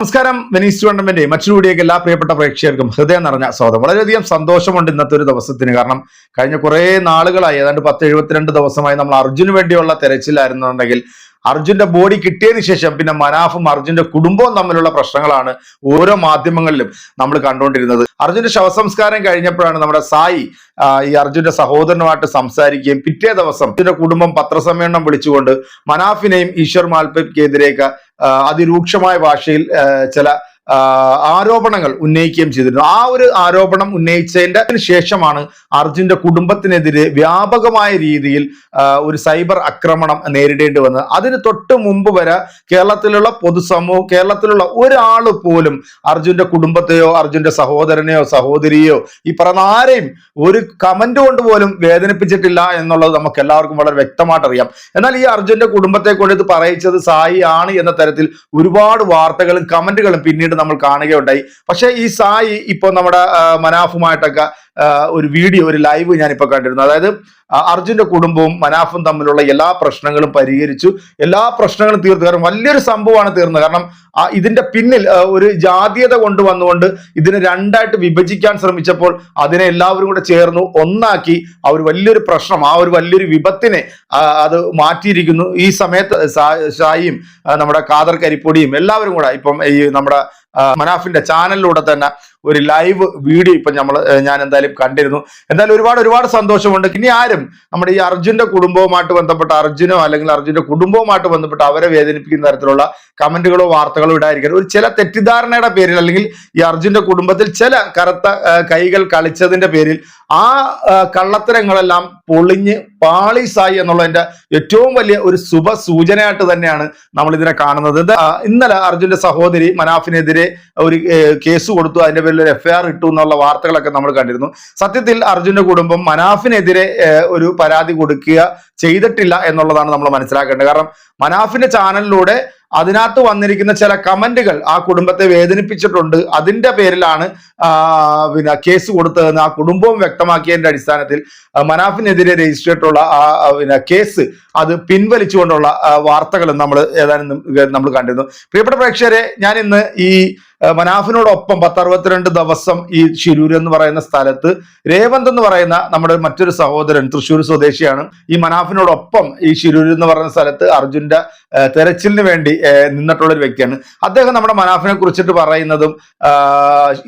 നമസ്കാരം. Venice tournament മറ്റൊരു കൂടിയൊക്കെ എല്ലാ പ്രിയപ്പെട്ട പ്രേക്ഷകർക്കും ഹൃദയം നിറഞ്ഞ സ്വാഗതം. വളരെയധികം സന്തോഷമുണ്ട് ഇന്നത്തെ ഒരു ദിവസത്തിന്. കാരണം കഴിഞ്ഞ കുറേ നാളുകളായി ഏതാണ്ട് പത്ത് എഴുപത്തിരണ്ട് ദിവസമായി നമ്മൾ അർജുന് വേണ്ടിയുള്ള തെരച്ചിലായിരുന്നുണ്ടെങ്കിൽ അർജുന്റെ ബോഡി കിട്ടിയതിന് ശേഷം പിന്നെ മനാഫും അർജുന്റെ കുടുംബവും തമ്മിലുള്ള പ്രശ്നങ്ങളാണ് ഓരോ മാധ്യമങ്ങളിലും നമ്മൾ കണ്ടുകൊണ്ടിരുന്നത്. അർജുന്റെ ശവസംസ്കാരം കഴിഞ്ഞപ്പോഴാണ് നമ്മുടെ സായി ഈ അർജുന്റെ സഹോദരനുമായിട്ട് സംസാരിക്കുകയും പിറ്റേ ദിവസം അർജുന്റെ കുടുംബം പത്രസമ്മേളനം വിളിച്ചുകൊണ്ട് മനാഫിനെയും ഈശ്വർ മാൽപ്പയ്ക്കെതിരെയൊക്കെ ആ, അതിരൂക്ഷമായ ഭാഷയിൽ ചില ആരോപണങ്ങൾ ഉന്നയിക്കുകയും ചെയ്തിരുന്നു. ആ ഒരു ആരോപണം ഉന്നയിച്ചതിന്റെ ശേഷമാണ് അർജുന്റെ കുടുംബത്തിനെതിരെ വ്യാപകമായ രീതിയിൽ ഒരു സൈബർ ആക്രമണം നേരിടേണ്ടി വന്നത്. അതിന് തൊട്ട് മുമ്പ് വരെ കേരളത്തിലുള്ള പൊതുസമൂഹം കേരളത്തിലുള്ള ഒരാൾ പോലും അർജുന്റെ കുടുംബത്തെയോ അർജുന്റെ സഹോദരനെയോ സഹോദരിയോ ഈ പറഞ്ഞ ആരെയും ഒരു കമന്റ് കൊണ്ട് പോലും വേദനിപ്പിച്ചിട്ടില്ല എന്നുള്ളത് നമുക്ക് എല്ലാവർക്കും വളരെ വ്യക്തമായിട്ട് അറിയാം. എന്നാൽ ഈ അർജുന്റെ കുടുംബത്തെ കൊണ്ട് ഇത് പറയിച്ചത് സായി ആണ് എന്ന തരത്തിൽ ഒരുപാട് വാർത്തകളും കമന്റുകളും പിന്നീട് നമ്മൾ കാണുകയുണ്ടായി. പക്ഷേ ഈ സായി ഇപ്പൊ നമ്മുടെ മനാഫുമായിട്ടൊക്കെ ഒരു വീഡിയോ ഒരു ലൈവ് ഞാനിപ്പോ കണ്ടിരുന്നു. അതായത് അർജുന്റെ കുടുംബവും മനാഫും തമ്മിലുള്ള എല്ലാ പ്രശ്നങ്ങളും പരിഹരിച്ചു. എല്ലാ പ്രശ്നങ്ങളും തീർത്തു കാരണം വലിയൊരു സംഭവമാണ് തീർന്നത്. കാരണം ഇതിന്റെ പിന്നിൽ ഒരു ജാതീയത കൊണ്ടുവന്നുകൊണ്ട് ഇതിനെ രണ്ടായിട്ട് വിഭജിക്കാൻ ശ്രമിച്ചപ്പോൾ അതിനെ എല്ലാവരും കൂടെ ചേർന്നു ഒന്നാക്കി ആ ഒരു വലിയൊരു പ്രശ്നം ആ ഒരു വലിയൊരു വിപത്തിനെ അത് മാറ്റിയിരിക്കുന്നു. ഈ സമയത്ത് സായിയും നമ്മുടെ കാതർ കരിപ്പൊടിയും എല്ലാവരും കൂടെ ഇപ്പം ഈ നമ്മുടെ മനാഫിന്റെ ചാനലിലൂടെ തന്നെ ഒരു ലൈവ് വീഡിയോ ഇപ്പൊ നമ്മൾ ഞാൻ എന്തായാലും കണ്ടിരുന്നു. എന്തായാലും ഒരുപാട് ഒരുപാട് സന്തോഷമുണ്ട്. ഇനി ആരും നമ്മുടെ ഈ അർജുന്റെ കുടുംബവുമായിട്ട് ബന്ധപ്പെട്ട അർജുനോ അല്ലെങ്കിൽ അർജുന്റെ കുടുംബവുമായിട്ട് ബന്ധപ്പെട്ട് അവരെ വേദനിപ്പിക്കുന്ന തരത്തിലുള്ള കമന്റുകളോ വാർത്തകളോ ഇടായിരിക്കും ഒരു ചില തെറ്റിദ്ധാരണയുടെ പേരിൽ അല്ലെങ്കിൽ ഈ അർജുന്റെ കുടുംബത്തിൽ ചില കറുത്ത കൈകൾ കളിച്ചതിന്റെ പേരിൽ ആ, കള്ളത്തരങ്ങളെല്ലാം പൊളിഞ്ഞ് പാളീസായി എന്നുള്ളതിന്റെ ഏറ്റവും വലിയ ഒരു ശുഭ സൂചനയായിട്ട് തന്നെയാണ് നമ്മൾ ഇതിനെ കാണുന്നത് ഇന്നലെ അർജുന്റെ സഹോദരി മനാഫിനെതിരെ ഒരു കേസ് കൊടുത്തു. അതിന്റെ പേരിൽ ഒരു എഫ്ഐആർ ഇട്ടു എന്നുള്ള വാർത്തകളൊക്കെ നമ്മൾ കണ്ടിരുന്നു. സത്യത്തിൽ അർജുന്റെ കുടുംബം മനാഫിനെതിരെ ഒരു പരാതി കൊടുക്കുക ചെയ്തിട്ടില്ല എന്നുള്ളതാണ് നമ്മൾ മനസ്സിലാക്കേണ്ടത്. കാരണം മനാഫിന്റെ ചാനലിലൂടെ അതിനകത്ത് വന്നിരിക്കുന്ന ചില കമന്റുകൾ ആ കുടുംബത്തെ വേദനിപ്പിച്ചിട്ടുണ്ട്. അതിന്റെ പേരിലാണ് പിന്നെ കേസ് കൊടുത്തതെന്ന് ആ കുടുംബവും വ്യക്തമാക്കിയതിന്റെ അടിസ്ഥാനത്തിൽ മനാഫിനെതിരെ രജിസ്റ്റർ ചെയ്തിട്ടുള്ള ആ പിന്നെ കേസ് അത് പിൻവലിച്ചുകൊണ്ടുള്ള വാർത്തകളും നമ്മൾ ഏതാനും നമ്മൾ കണ്ടിരുന്നു. പ്രിയപ്പെട്ട പ്രേക്ഷകരെ ഞാൻ ഇന്ന് ഈ മനാഫിനോടൊപ്പം പത്തറുപത്തിരണ്ട് ദിവസം ഈ ശിരൂർ എന്ന് പറയുന്ന സ്ഥലത്ത് രേവന്ത് എന്ന് പറയുന്ന നമ്മുടെ മറ്റൊരു സഹോദരൻ തൃശ്ശൂർ സ്വദേശിയാണ്. ഈ മനാഫിനോടൊപ്പം ഈ ശിരൂർ എന്ന് പറയുന്ന സ്ഥലത്ത് അർജുന്റെ തെരച്ചിലിന് വേണ്ടി നിന്നിട്ടുള്ള ഒരു വ്യക്തിയാണ്. അദ്ദേഹം നമ്മുടെ മനാഫിനെ കുറിച്ചിട്ട് പറയുന്നതും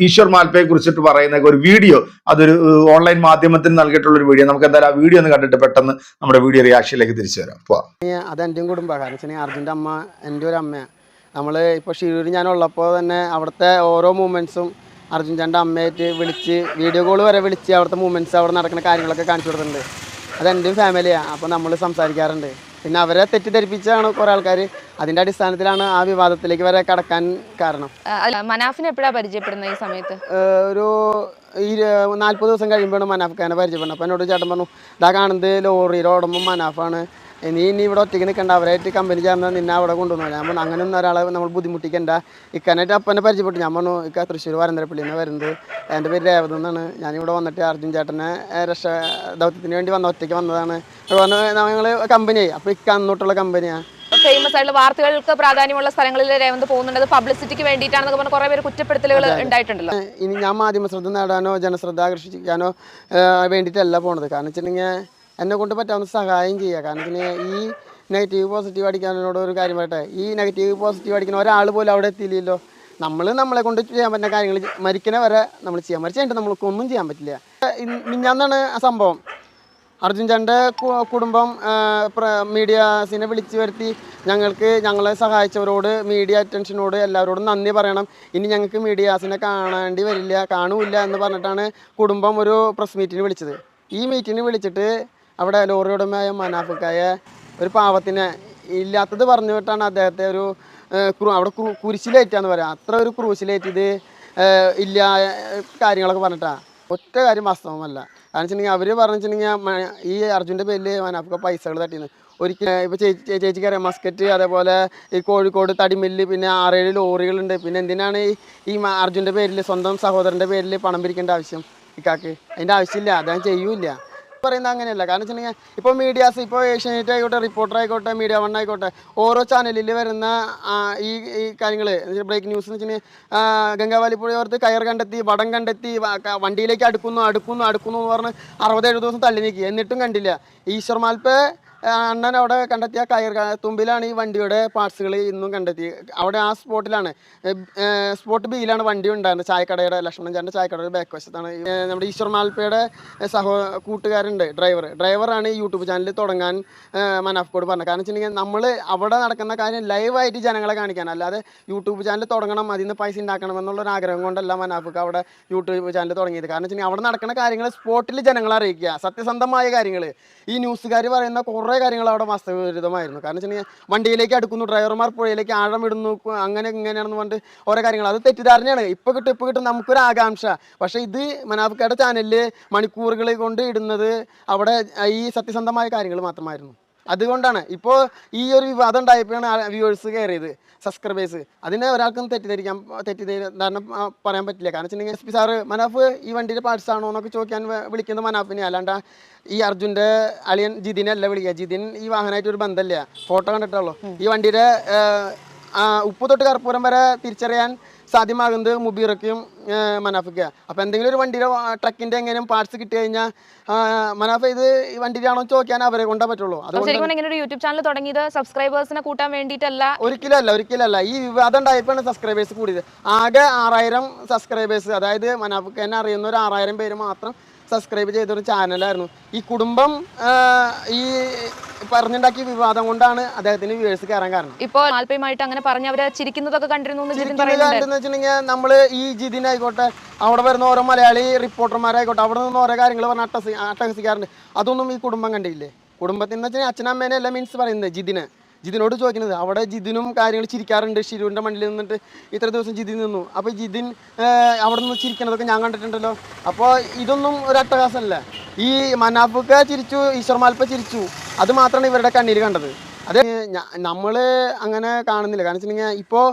ഈശ്വർ മാൽപ്പയെ കുറിച്ചിട്ട് പറയുന്ന ഒരു വീഡിയോ അതൊരു ഓൺലൈൻ മാധ്യമത്തിൽ നൽകിയിട്ടുള്ള ഒരു വീഡിയോ. നമുക്ക് എന്തായാലും ആ വീഡിയോ ഒന്ന് കണ്ടിട്ട് പെട്ടെന്ന് നമ്മുടെ വീഡിയോ റിയാക്ഷനിലേക്ക് തിരിച്ചു വരാം. പോവാം. അത് എന്റെയും കുടുംബമാണ് അർജുന്റെ അമ്മ എന്റെ ഒരു അമ്മയാണ്. നമ്മൾ ഇപ്പോൾ ഷിരൂർ ഞാനുള്ളപ്പോൾ തന്നെ അവിടുത്തെ ഓരോ മൂമെന്റ്സും അർജുൻ ചാന്റെ അമ്മയായിട്ട് വിളിച്ച് വീഡിയോ കോൾ വരെ വിളിച്ച് അവിടുത്തെ മൂമെന്റ്സ് അവിടെ നടക്കുന്ന കാര്യങ്ങളൊക്കെ കാണിച്ചു കൊടുത്തിട്ടുണ്ട്. അത് എന്റെയും ഫാമിലിയാണ് അപ്പോൾ നമ്മൾ സംസാരിക്കാറുണ്ട്. പിന്നെ അവരെ തെറ്റിദ്ധരിപ്പിച്ചാണ് കുറേ ആൾക്കാർ അതിന്റെ അടിസ്ഥാനത്തിലാണ് ആ വിവാദത്തിലേക്ക് വരെ കടക്കാൻ കാരണം. മനാഫിനെ എപ്പോഴാണ് പരിചയപ്പെടുന്നത് ഈ സമയത്ത്? ഒരു ഈ നാൽപ്പത് ദിവസം കഴിയുമ്പോഴാണ് മനാഫ് ഖാനെ പരിചയപ്പെടുന്നത്. അപ്പോൾ എന്നോട് ചേട്ടൻ പറഞ്ഞു ഇതാ കാണുന്നത് ലോറിയിൽ ഓടുമ്പോൾ മനാഫാണ്. നീ ഇനി ഇവിടെ ഒറ്റയ്ക്ക് നിൽക്കണ്ട. അവരായിട്ട് കമ്പനി ചേർന്നാൽ നിന്നെ അവിടെ കൊണ്ടുവന്നു ഞാൻ പറഞ്ഞു അങ്ങനെ ഒന്നും ഒരാളെ നമ്മൾ ബുദ്ധിമുട്ടിക്കണ്ട. ഇക്കാനായിട്ട് അപ്പനെ പരിചയപ്പെട്ടു. ഞാൻ പറഞ്ഞു ഇക്ക തൃശ്ശൂർ വരന്തരപ്പള്ളിയിൽ നിന്ന് വരുന്നത്. എന്റെ പേര് രേവത് എന്നാണ്. ഞാനിവിടെ വന്നിട്ട് അർജുൻ ചേട്ടനെ രക്ഷ ദൗത്യത്തിന് വേണ്ടി വന്ന ഒറ്റയ്ക്ക് വന്നതാണ്. പറഞ്ഞു ഞങ്ങൾ കമ്പനിയായി അപ്പോൾ ഇക്ക അന്നോട്ടുള്ള കമ്പനിയാണ് ഫേമസ് ആയിട്ടുള്ള വാർത്തകൾക്ക് പ്രാധാന്യമുള്ള സ്ഥലങ്ങളിൽ രേവന്ത് പോകുന്നുണ്ട്. പബ്ലിസിറ്റിക്ക് വേണ്ടിയിട്ടാണെന്നൊക്കെ പറഞ്ഞ കുറെ പേര് കുറ്റപ്പെടുത്തലുകൾ ഉണ്ടായിട്ടുണ്ടല്ലോ. ഇനി ഞാൻ മാധ്യമ ശ്രദ്ധ നേടാനോ ജനശ്രദ്ധ ആകർഷിക്കാനോ വേണ്ടിയിട്ടല്ല പോണത്. കാരണം വെച്ചിട്ടുണ്ടെങ്കിൽ എന്നെ കൊണ്ട് പറ്റാവുന്ന സഹായം ചെയ്യുക. കാരണം പിന്നെ ഈ നെഗറ്റീവ് പോസിറ്റീവ് അടിക്കാനോട് ഒരു കാര്യം പറയട്ടെ. ഈ നെഗറ്റീവ് പോസിറ്റീവ് അടിക്കുന്ന ഒരാൾ പോലും അവിടെ എത്തിയില്ലല്ലോ. നമ്മൾ നമ്മളെ കൊണ്ട് ചെയ്യാൻ പറ്റുന്ന കാര്യങ്ങൾ മരിക്കണ വരെ നമ്മൾ ചെയ്യാൻ മരിച്ചു കഴിഞ്ഞിട്ട് നമ്മൾക്ക് ഒന്നും ചെയ്യാൻ പറ്റില്ല. മിഞ്ഞാന്നാണ് ആ സംഭവം. അർജുൻ ചാന്റെ കുടുംബം മീഡിയാസിനെ വിളിച്ചു വരുത്തി ഞങ്ങൾക്ക് ഞങ്ങളെ സഹായിച്ചവരോട് മീഡിയ അറ്റൻഷനോട് എല്ലാവരോടും നന്ദി പറയണം. ഇനി ഞങ്ങൾക്ക് മീഡിയാസിനെ കാണേണ്ടി വരില്ല കാണൂല്ല എന്ന് പറഞ്ഞിട്ടാണ് കുടുംബം ഒരു പ്രസ് മീറ്റിന് വിളിച്ചത്. ഈ മീറ്റിന് വിളിച്ചിട്ട് അവിടെ ലോറി ഉടമയായ മനാഫക്കായ ഒരു പാവത്തിനെ ഇല്ലാത്തത് പറഞ്ഞു വിട്ടാണ് അദ്ദേഹത്തെ ഒരു അവിടെ ക്രു- കുരിശിലേറ്റാന്ന് പറയാം. അത്ര ഒരു ക്രൂശിലേറ്റിത് ഇല്ല കാര്യങ്ങളൊക്കെ പറഞ്ഞിട്ടാ. ഒറ്റ കാര്യം വാസ്തവമല്ല. കാരണം വെച്ചിട്ടുണ്ടെങ്കിൽ അവർ പറഞ്ഞിട്ടുണ്ടെങ്കിൽ ഈ അർജുന്റെ പേരിൽ മനാഫ്ക പൈസകൾ തട്ടിന്ന്. ഒരിക്കലും ഇപ്പോൾ ചേച്ചി ചേ- ചേച്ചിക്ക് അറിയാം മസ്കറ്റ് അതേപോലെ ഈ കോഴിക്കോട് തടിമില്ല് പിന്നെ ആറേഴ് ലോറികളുണ്ട്. പിന്നെ എന്തിനാണ് ഈ ഈ അർജുന്റെ പേരിൽ സ്വന്തം സഹോദരന്റെ പേരിൽ പണം പിരിക്കേണ്ട ആവശ്യം ഇക്കാക്ക്? അതിന്റെ ആവശ്യമില്ല അദ്ദേഹം ചെയ്യൂല പറയുന്നത് അങ്ങനെയല്ല. കാരണം വെച്ചിട്ടുണ്ടെങ്കിൽ ഇപ്പോൾ മീഡിയാസ് ഇപ്പോൾ ഏഷ്യാനെറ്റ് ആയിക്കോട്ടെ റിപ്പോർട്ടർ ആയിക്കോട്ടെ മീഡിയ വൺ ആയിക്കോട്ടെ ഓരോ ചാനലിൽ വരുന്ന ഈ ഈ കാര്യങ്ങൾ ബ്രേക്ക് ന്യൂസ് എന്ന് വെച്ചിട്ടുണ്ടെങ്കിൽ ഗംഗാവാലി പുഴയോർത്ത് കയർ കണ്ടെത്തി വടം കണ്ടെത്തി വണ്ടിയിലേക്ക് അടുക്കുന്നു അടുക്കുന്നു അടുക്കുന്നു എന്ന് പറഞ്ഞ് അറുപത് ദിവസം തള്ളി നീക്കി. എന്നിട്ടും കണ്ടില്ല. ഈശ്വർ മാൽപ്പെ അണ്ണൻ അവിടെ കണ്ടെത്തിയ കയർ തുമ്പിലാണ് ഈ വണ്ടിയുടെ പാർട്സുകൾ ഇന്നും കണ്ടെത്തി. അവിടെ ആ സ്പോട്ടിലാണ് സ്പോട്ട് ബിയിലാണ് വണ്ടി ഉണ്ടായിരുന്നത്. ചായക്കടയുടെ ലക്ഷ്മണൻ ചാന്റെ ചായക്കടയുടെ ബാക്ക് വശത്താണ്. നമ്മുടെ ഈശ്വർ മാൽപ്പയുടെ സഹോ കൂട്ടുകാരുണ്ട് ഡ്രൈവർ ഡ്രൈവറാണ് ഈ യൂട്യൂബ് ചാനൽ തുടങ്ങാൻ മനാഫ്കോട് പറഞ്ഞത്. കാരണം വെച്ചിട്ടുണ്ടെങ്കിൽ നമ്മൾ അവിടെ നടക്കുന്ന കാര്യം ലൈവായിട്ട് ജനങ്ങളെ കാണിക്കാൻ. അല്ലാതെ യൂട്യൂബ് ചാനൽ തുടങ്ങണം അതിൽ നിന്ന് പൈസ ഉണ്ടാക്കണം എന്നുള്ള ഒരു ആഗ്രഹം കൊണ്ടല്ല മനാഫ്ക്ക് അവിടെ യൂട്യൂബ് ചാനൽ തുടങ്ങിയത്. കാരണം വെച്ചിട്ടുണ്ടെങ്കിൽ അവിടെ നടക്കുന്ന കാര്യങ്ങൾ സ്പോട്ടിൽ ജനങ്ങളെ അറിയിക്കുക. സത്യസന്ധമായ കാര്യങ്ങൾ ഈ ന്യൂസുകാർ പറയുന്ന കുറേ കാര്യങ്ങൾ അവിടെ വാസ്തവവിരുദ്ധമായിരുന്നു കാരണം വെച്ചാൽ വണ്ടിയിലേക്ക് അടുക്കുന്നു ഡ്രൈവർമാർ പുഴയിലേക്ക് ആഴം ഇടുന്നു അങ്ങനെ ഇങ്ങനെയാണെന്ന് പറഞ്ഞിട്ട് ഓരോ കാര്യങ്ങൾ. അത് തെറ്റിദ്ധാരണയാണ്. ഇപ്പോൾ കിട്ടും ഇപ്പോൾ കിട്ടും നമുക്കൊരു ആകാംക്ഷ. പക്ഷേ ഇത് മനാഫ്ക്കയുടെ ചാനലിൽ മണിക്കൂറുകൾ കൊണ്ട് ഇടുന്നത് അവിടെ ഈ സത്യസന്ധമായ കാര്യങ്ങൾ മാത്രമായിരുന്നു. അതുകൊണ്ടാണ്. ഇപ്പോൾ ഈ ഒരു വിവാദം ഉണ്ടായപ്പോഴാണ് വ്യൂവേഴ്സ് കയറിയത് സബ്സ്ക്രൈബേഴ്സ് അതിനെ ഒരാൾക്കും തെറ്റിദ്ധരിക്കാൻ തെറ്റിദ്ധാരണ പറയാൻ പറ്റില്ല. കാരണം വെച്ചിട്ടുണ്ടെങ്കിൽ എസ് പി സാറ് മനാഫ് ഈ വണ്ടിയുടെ പാർട്സ് ആണോ എന്നൊക്കെ ചോദിക്കാൻ വിളിക്കുന്നത് മനാഫിനെ. അല്ലാണ്ട് ഈ അർജുന്റെ അളിയൻ ജിതിനെ അല്ല വിളിക്കുക. ജിതിൻ ഈ വാഹനമായിട്ട് ഒരു ബന്ധമില്ല. ഫോട്ടോ കണ്ടിട്ടുള്ളൂ. ഈ വണ്ടിയുടെ ഉപ്പ് തൊട്ട് കർപ്പൂരം വരെ തിരിച്ചറിയാൻ സാധ്യമാകുന്നത് മുബീറക്കും മനാഫിക്ക. അപ്പോൾ എന്തെങ്കിലും ഒരു വണ്ടിയുടെ ട്രക്കിന്റെ എങ്ങനെയും പാർട്സ് കിട്ടി കഴിഞ്ഞാൽ മനാഫ ഇത് ആണോ ചോദിക്കാൻ അവരെ കൊണ്ടേ പറ്റുള്ളൂ. അതുകൊണ്ട് യൂട്യൂബ് ചാനൽ തുടങ്ങിയത് സബ്സ്ക്രൈബേഴ്സിനെ കൂട്ടാൻ വേണ്ടിയിട്ടല്ല. ഒരിക്കലും അല്ല ഒരിക്കലും അല്ല. ഈ വിവാദം ഉണ്ടായപ്പോഴാണ് സബ്സ്ക്രൈബേഴ്സ് കൂടിയത്. ആകെ ആറായിരം സബ്സ്ക്രൈബേഴ്സ് അതായത് മനാഫിക്ക് എന്നെ അറിയുന്ന ഒരു ആറായിരം പേര് മാത്രം സബ്സ്ക്രൈബ് ചെയ്തൊരു ചാനലായിരുന്നു ഈ കുടുംബം ഈ പറഞ്ഞുണ്ടാക്കിയ വിവാദം കൊണ്ടാണ് അദ്ദേഹത്തിന് വ്യൂവേഴ്സ് കയറാൻ കാരണം. ഇപ്പോൾ ആൽപ്പയുമായിട്ട് അങ്ങനെ പറഞ്ഞ് അവർ ചിരിക്കുന്നതൊക്കെ കണ്ടിരുന്നു കണ്ടെന്ന് വെച്ചിട്ടുണ്ടെങ്കിൽ നമ്മൾ ഈ ജിതിനായിക്കോട്ടെ അവിടെ വരുന്ന ഓരോ മലയാളി റിപ്പോർട്ടർമാരായിക്കോട്ടെ അവിടെ നിന്ന് ഓരോ കാര്യങ്ങൾ പറഞ്ഞ് അട്ടഹസി അട്ടഹസിക്കാറുണ്ട്. അതൊന്നും ഈ കുടുംബം കണ്ടില്ലേ? കുടുംബത്തിൽ നിന്ന് വെച്ചാൽ അച്ഛനമ്മേനെ എല്ലാം മീൻസ് പറയുന്നത് ജിതിന്. ജിതിനോട് ചോദിക്കുന്നത് അവിടെ ജിതിനും കാര്യങ്ങൾ ചിരിക്കാറുണ്ട് ഷിരുവിന്റെ മണ്ണിൽ നിന്നിട്ട് ഇത്ര ദിവസം ജിതിൻ നിന്നു. അപ്പോൾ ജിതിൻ അവിടെ നിന്ന് ചിരിക്കണതൊക്കെ ഞാൻ കണ്ടിട്ടുണ്ടല്ലോ. അപ്പോൾ ഇതൊന്നും ഒരു അട്ടഹാസമല്ല. ഈ മനാഫുക്ക ചിരിച്ചു ഈശ്വർ മാൽപ്പ ചിരിച്ചു അത് മാത്രമാണ് ഇവരുടെ കണ്ണീര് കണ്ടത്. അത് നമ്മൾ അങ്ങനെ കാണുന്നില്ല. കാരണം വെച്ചിട്ടുണ്ടെങ്കിൽ ഇപ്പോൾ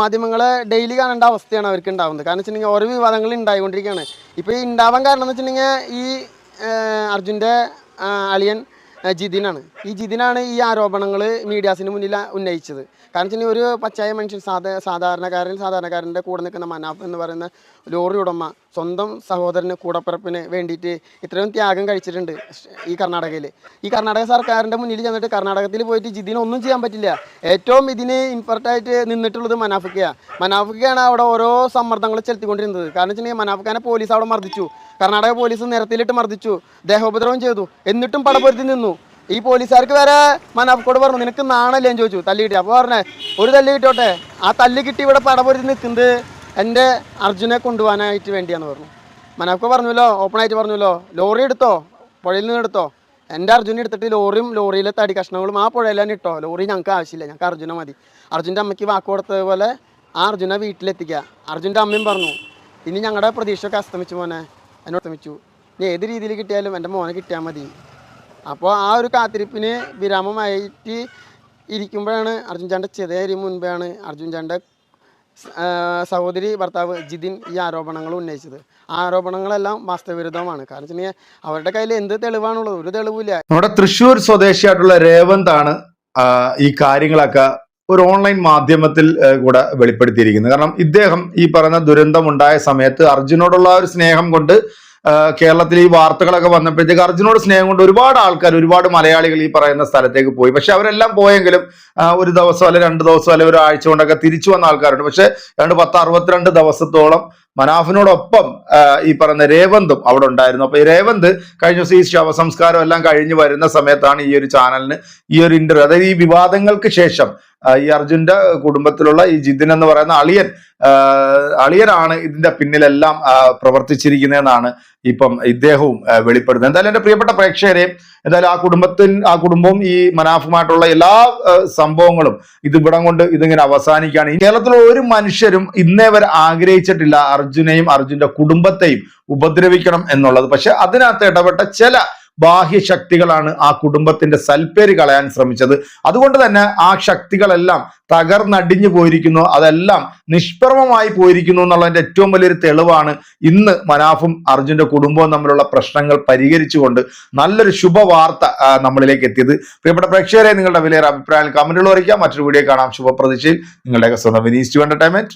മാധ്യമങ്ങളെ ഡെയിലി കാണേണ്ട അവസ്ഥയാണ് അവർക്ക് ഉണ്ടാവുന്നത്. കാരണം വെച്ചിട്ടുണ്ടെങ്കിൽ ഓരോ വിവാദങ്ങൾ ഉണ്ടായിക്കൊണ്ടിരിക്കുകയാണ്. ഇപ്പോൾ ഈ ഉണ്ടാവാൻ കാരണം എന്ന് വെച്ചിട്ടുണ്ടെങ്കിൽ ഈ അർജുന്റെ അളിയൻ ജിതിനാണ്. ഈ ജിതിനാണ് ഈ ആരോപണങ്ങൾ മീഡിയാസിന് മുന്നിൽ ഉന്നയിച്ചത്. കാരണം വെച്ചാൽ ഒരു പച്ചായ മനുഷ്യൻ സാധാ സാധാരണക്കാരൻ സാധാരണക്കാരന്റെ കൂടെ നിൽക്കുന്ന മനാഫ് എന്ന് പറയുന്ന ലോറി ഉടമ സ്വന്തം സഹോദരന് കൂടപ്പിറപ്പിന് വേണ്ടിയിട്ട് ഇത്രയും ത്യാഗം കഴിച്ചിട്ടുണ്ട് ഈ കർണാടകയിൽ ഈ കർണാടക സർക്കാരിന്റെ മുന്നിൽ ചെന്നിട്ട് കർണാടകത്തിൽ പോയിട്ട് ജിതിനൊന്നും ചെയ്യാൻ പറ്റില്ല. ഏറ്റവും ഇതിന് ഇൻഫർട്ടായിട്ട് നിന്നിട്ടുള്ളത് മനാഫിക്കയാണ് മനാഫിക്കയാണ് അവിടെ ഓരോ സമ്മർദ്ദങ്ങൾ ചെലുത്തിക്കൊണ്ടിരുന്നത്. കാരണം വെച്ചിട്ടുണ്ടെങ്കിൽ മനാഫിക്കാനെ പോലീസ് അവിടെ മർദ്ദിച്ചു. കർണാടക പോലീസ് നിരത്തിലിട്ട് മർദ്ദിച്ചു. ദേഹോപദ്രവം ചെയ്തു. എന്നിട്ടും പടപൊരുത്തി നിന്നു. ഈ പോലീസുകാർക്ക് വരെ മനാഫ്കോട് പറഞ്ഞു നിനക്ക് നാണല്ലേ? എന്ന് ചോദിച്ചു തല്ലി കിട്ടി അപ്പോൾ പറഞ്ഞേ ഒരു തല്ല് കിട്ടോട്ടെ ആ തല്ല് കിട്ടി ഇവിടെ പടപൊരുത്തി നിൽക്കുന്നത് എന്റെ അർജുനെ കൊണ്ടുപോകാനായിട്ട് വേണ്ടിയാന്ന് പറഞ്ഞു. മനാഫ്കോ പറഞ്ഞല്ലോ ഓപ്പണായിട്ട് പറഞ്ഞല്ലോ ലോറി എടുത്തോ? പുഴയിൽ നിന്ന് എടുത്തോ? എന്റെ അർജുനെ എടുത്തിട്ട് ലോറിയും ലോറിയിലെ തടി കഷ്ണങ്ങളും ആ പുഴയിൽ തന്നെ ഇട്ടോ? ലോറി ഞങ്ങൾക്ക് ആവശ്യമില്ല ഞങ്ങൾക്ക് അർജുനെ മതി. അർജുന്റെ അമ്മയ്ക്ക് വാക്ക് കൊടുത്തതുപോലെ ആ അർജുനെ വീട്ടിലെത്തിക്കുക. അർജുന്റെ അമ്മയും പറഞ്ഞു ഇനി ഞങ്ങളുടെ പ്രതീക്ഷയൊക്കെ അസ്തമിച്ചു മോനെ. എന്നോട് അസ്തമിച്ചു ഇനി ഏത് രീതിയിൽ കിട്ടിയാലും എന്റെ മോനെ കിട്ടിയാൽ മതി. അപ്പോൾ ആ ഒരു കാത്തിരിപ്പിന് വിരാമമായിട്ട് ഇരിക്കുമ്പോഴാണ് അർജുൻ ചാണ്ട ചെറിയ മുൻപാണ് അർജുൻ ചാണ്ട സഹോദരി ഭർത്താവ് ജിതിൻ ഈ ആരോപണങ്ങൾ ഉന്നയിച്ചത്. ആ ആരോപണങ്ങളെല്ലാം വാസ്തവവിരുദ്ധമാണ്. കാരണം വെച്ചിട്ടുണ്ടെങ്കിൽ അവരുടെ കയ്യിൽ എന്ത് തെളിവാണുള്ളത്? ഒരു തെളിവില്ല നമ്മുടെ തൃശ്ശൂർ സ്വദേശിയായിട്ടുള്ള രേവന്ത് ആണ് ഈ കാര്യങ്ങളൊക്കെ ഒരു ഓൺലൈൻ മാധ്യമത്തിൽ കൂടെ വെളിപ്പെടുത്തിയിരിക്കുന്നത്. കാരണം ഇദ്ദേഹം ഈ പറയുന്ന ദുരന്തമുണ്ടായ സമയത്ത് അർജുനോടുള്ള ഒരു സ്നേഹം കൊണ്ട് കേരളത്തിൽ ഈ വാർത്തകളൊക്കെ വന്നപ്പോഴത്തേക്ക് അർജുനോട് സ്നേഹം കൊണ്ട് ഒരുപാട് ആൾക്കാർ ഒരുപാട് മലയാളികൾ ഈ പറയുന്ന സ്ഥലത്തേക്ക് പോയി. പക്ഷെ അവരെല്ലാം പോയെങ്കിലും ഒരു ദിവസം അല്ലെ രണ്ട് ദിവസം അല്ലെ ഒരു ആഴ്ച കൊണ്ടൊക്കെ തിരിച്ചു വന്ന ആൾക്കാരുണ്ട്. പക്ഷെ രണ്ട് പത്ത് അറുപത്തിരണ്ട് ദിവസത്തോളം മനാഫിനോടൊപ്പം ഈ പറയുന്ന രേവന്തും അവിടെ ഉണ്ടായിരുന്നു. അപ്പൊ ഈ രേവന്ത് കഴിഞ്ഞ ദിവസം ഈ ശവസംസ്കാരം എല്ലാം കഴിഞ്ഞു വരുന്ന സമയത്താണ് ഈ ഒരു ചാനലിന് ഈ ഒരു ഇന്റർവ്യൂ അതായത് ഈ വിവാദങ്ങൾക്ക് ശേഷം ഈ അർജുന്റെ കുടുംബത്തിലുള്ള ഈ ജിതിൻ എന്ന് പറയുന്ന അളിയൻ അളിയനാണ് ഇതിന്റെ പിന്നിലെല്ലാം പ്രവർത്തിച്ചിരിക്കുന്നതെന്നാണ് ഇപ്പം ഇദ്ദേഹവും വെളിപ്പെടുന്നത്. എന്തായാലും എന്റെ പ്രിയപ്പെട്ട പ്രേക്ഷകരെ എന്തായാലും ആ കുടുംബത്തിൽ ആ കുടുംബവും ഈ മനാഫുമായിട്ടുള്ള എല്ലാ സംഭവങ്ങളും ഇത് ഇവിടം കൊണ്ട് ഇതിങ്ങനെ അവസാനിക്കുകയാണ്. ഈ കേരളത്തിലെ ഒരു മനുഷ്യരും ഇന്നേ വരെ ആഗ്രഹിച്ചിട്ടില്ല അർജുനെയും അർജുന്റെ കുടുംബത്തെയും ഉപദ്രവിക്കണം എന്നുള്ളത്. പക്ഷെ അതിനകത്ത് ഇടപെട്ട ചില ബാഹ്യ ശക്തികളാണ് ആ കുടുംബത്തിന്റെ സൽപ്പേര് കളയാൻ ശ്രമിച്ചത്. അതുകൊണ്ട് തന്നെ ആ ശക്തികളെല്ലാം തകർന്നടിഞ്ഞു പോയിരിക്കുന്നു. അതെല്ലാം നിഷ്പ്രമമായി പോയിരിക്കുന്നു എന്നുള്ളതിന്റെ ഏറ്റവും വലിയൊരു തെളിവാണ് ഇന്ന് മനാഫും അർജുന്റെ കുടുംബവും തമ്മിലുള്ള പ്രശ്നങ്ങൾ പരിഹരിച്ചുകൊണ്ട് നല്ലൊരു ശുഭവാർത്ത നമ്മളിലേക്ക് എത്തിയത്. പ്രിയപ്പെട്ട പ്രേക്ഷകരെ നിങ്ങളുടെ വിലയേറെ അഭിപ്രായം കമന്റുകൾ അറിയിക്കാം മറ്റൊരു വീഡിയോ കാണാം. ശുഭപ്രതീക്ഷയിൽ. നിങ്ങളുടെ സ്വന്തം വിനീസ് ടു എന്റർടൈൻമെന്റ്